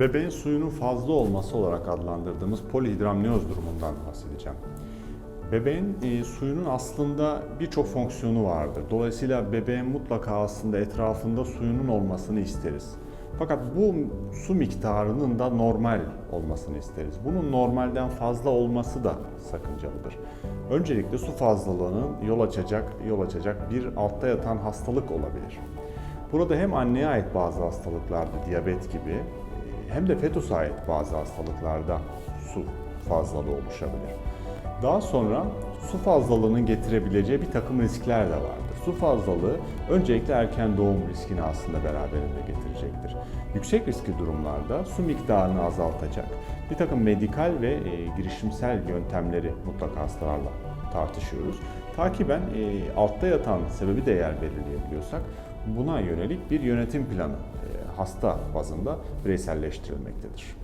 Bebeğin suyunun fazla olması olarak adlandırdığımız polihidramniyoz durumundan bahsedeceğim. Bebeğin e, suyunun aslında birçok fonksiyonu vardır. Dolayısıyla bebeğin mutlaka aslında etrafında suyunun olmasını isteriz. Fakat bu su miktarının da normal olmasını isteriz. Bunun normalden fazla olması da sakıncalıdır. Öncelikle su fazlalığının yol açacak yol açacak bir altta yatan hastalık olabilir. Burada hem anneye ait bazı hastalıklarda diyabet gibi hem de fetosa ait bazı hastalıklarda su fazlalığı oluşabilir. Daha sonra su fazlalığının getirebileceği bir takım riskler de vardır. Su fazlalığı öncelikle erken doğum riskini aslında beraberinde getirecektir. Yüksek riskli durumlarda su miktarını azaltacak bir takım medikal ve e, girişimsel yöntemleri mutlaka hastalarla tartışıyoruz. Takiben e, altta yatan sebebi de eğer belirleyebiliyorsak buna yönelik bir yönetim planı e, hasta bazında bireyselleştirilmektedir.